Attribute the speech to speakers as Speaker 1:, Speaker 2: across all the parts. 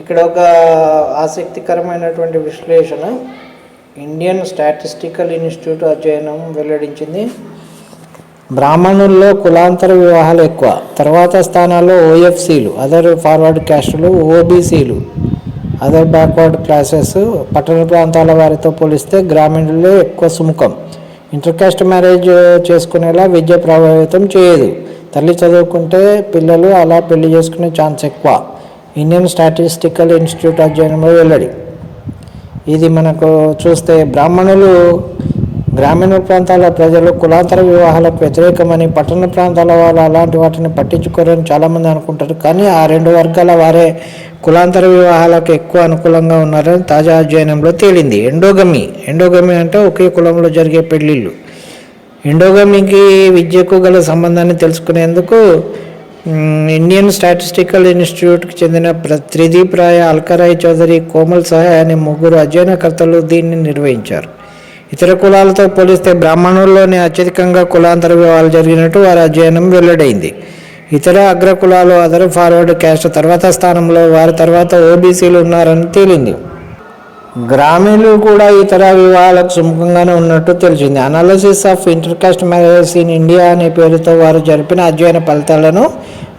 Speaker 1: ఇక్కడ ఒక ఆసక్తికరమైనటువంటి విశ్లేషణ. ఇండియన్ స్టాటిస్టికల్ ఇన్స్టిట్యూట్ అధ్యయనం వెల్లడించింది. బ్రాహ్మణుల్లో కులాంతర వివాహాలు ఎక్కువ. తర్వాత స్థానాల్లో ఓఎఫ్సీలు అదర్ ఫార్వర్డ్ క్యాస్టులు ఓబీసీలు అదర్ బ్యాక్వర్డ్ క్లాసెస్ పట్టణ ప్రాంతాల వారితో పోలిస్తే గ్రామీణుల్లో ఎక్కువ సుముఖం. ఇంటర్కాస్ట్ మ్యారేజ్ చేసుకునేలా విద్య ప్రభావితం చేయదు. తల్లి చదువుకుంటే పిల్లలు అలా పెళ్ళి చేసుకునే ఛాన్స్ ఎక్కువ. ఇండియన్ స్టాటిస్టికల్ ఇన్స్టిట్యూట్ అధ్యయనంలో వెల్లడి ఇది మనకు చూస్తే బ్రాహ్మణులు గ్రామీణ ప్రాంతాల ప్రజలు కులాంతర వివాహాలకు వ్యతిరేకమని పట్టణ ప్రాంతాల వాళ్ళు అలాంటి వాటిని పట్టించుకోరని చాలామంది అనుకుంటారు. కానీ ఆ రెండు వర్గాల వారే కులాంతర వివాహాలకు ఎక్కువ అనుకూలంగా ఉన్నారని తాజా అధ్యయనంలో తేలింది. ఎండోగమి. ఎండోగమి అంటే ఒకే కులంలో జరిగే పెళ్ళిళ్ళు ఎండోగమికి విద్యకు గల సంబంధాన్ని తెలుసుకునేందుకు ఇండియన్ స్టాటిస్టికల్ ఇన్స్టిట్యూట్కి చెందిన ప్ర త్రిదీప్ రాయ్ అల్కరాయ్ చౌదరి కోమల్ సహాయ్ అనే ముగ్గురు అధ్యయనకర్తలు దీన్ని నిర్వహించారు. ఇతర కులాలతో పోలిస్తే బ్రాహ్మణుల్లోనే అత్యధికంగా కులాంతర వివాహాలు జరిగినట్టు వారి అధ్యయనం వెల్లడైంది. ఇతర అగ్ర కులాలు అదర్ ఫార్వర్డ్ క్యాస్ట్ తర్వాత స్థానంలో వారి తర్వాత ఓబీసీలు ఉన్నారని తేలింది. గ్రామీణులు కూడా ఇతర వివాహాలకు సుముఖంగానే ఉన్నట్టు తెలిసింది. Analysis of intercaste marriages in India అనే పేరుతో వారు జరిపిన అధ్యయన ఫలితాలను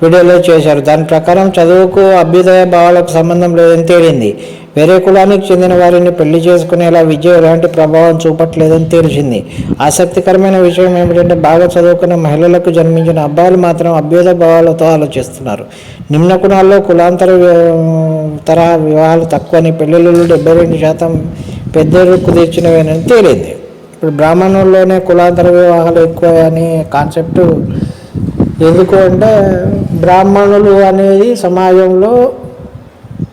Speaker 1: వీడియోలో చేశారు. దాని ప్రకారం చదువుకు అభ్యుదయ భావాలకు సంబంధం లేదని తేలింది. వేరే కులానికి చెందిన వారిని పెళ్ళి చేసుకునేలా విద్య ఎలాంటి ప్రభావం చూపట్లేదని తేల్చింది. ఆసక్తికరమైన విషయం ఏమిటంటే బాగా చదువుకున్న మహిళలకు జన్మించిన అబ్బాయిలు మాత్రం అభ్యుద భావాలతో ఆలోచిస్తున్నారు. నిమ్న కులాల్లో కులాంతర తరహా వివాహాలు తక్కువని పెళ్ళిళ్ళు డెబ్బై రెండు శాతం పెద్దలు కుదిర్చినవేనని తేలింది. ఇప్పుడు బ్రాహ్మణుల్లోనే కులాంతర వివాహాలు ఎక్కువ అనే కాన్సెప్ట్ ఎందుకు అంటే బ్రాహ్మణులు అనేది సమాజంలో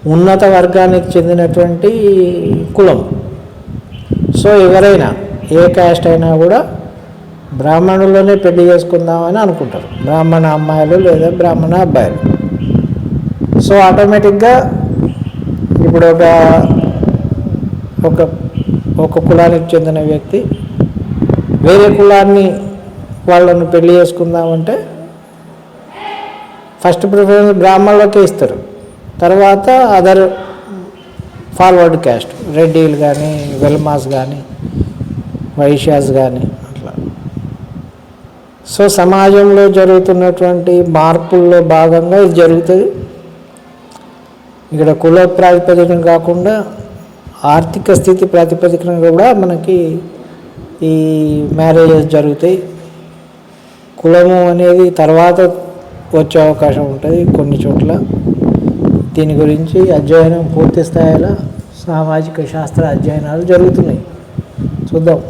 Speaker 1: ఉన్నత వర్గానికి చెందినటువంటి కులం. సో ఎవరైనా ఏ కాస్ట్ అయినా కూడా బ్రాహ్మణుల్లోనే పెళ్ళి చేసుకుందామని అనుకుంటారు. బ్రాహ్మణ అమ్మాయిలు లేదా బ్రాహ్మణ అబ్బాయిలు. సో ఆటోమేటిక్గా ఇప్పుడు ఒక ఒక ఒక కులానికి చెందిన వ్యక్తి వేరే కులాన్ని వాళ్ళను పెళ్ళి చేసుకుందామంటే ఫస్ట్ ప్రిఫరెన్స్ బ్రాహ్మణులకే ఇస్తారు. తర్వాత అదర్ ఫార్వర్డ్ క్యాస్ట్ రెడ్డిలు కానీ వెల్మాస్ కానీ వైశ్యాస్ కానీ అట్లా. సో సమాజంలో జరుగుతున్నటువంటి మార్పుల్లో భాగంగా ఇది జరుగుతుంది. ఇక్కడ కుల ప్రాతిపదికన కాకుండా ఆర్థిక స్థితి ప్రాతిపదికన కూడా మనకి ఈ మ్యారేజెస్ జరుగుతాయి. కులము అనేది తర్వాత వచ్చే అవకాశం ఉంటుంది కొన్ని చోట్ల. దీని గురించి అధ్యయనం పూర్తి స్థాయిలో సామాజిక శాస్త్ర అధ్యయనాలు జరుగుతున్నాయి. చూద్దాం.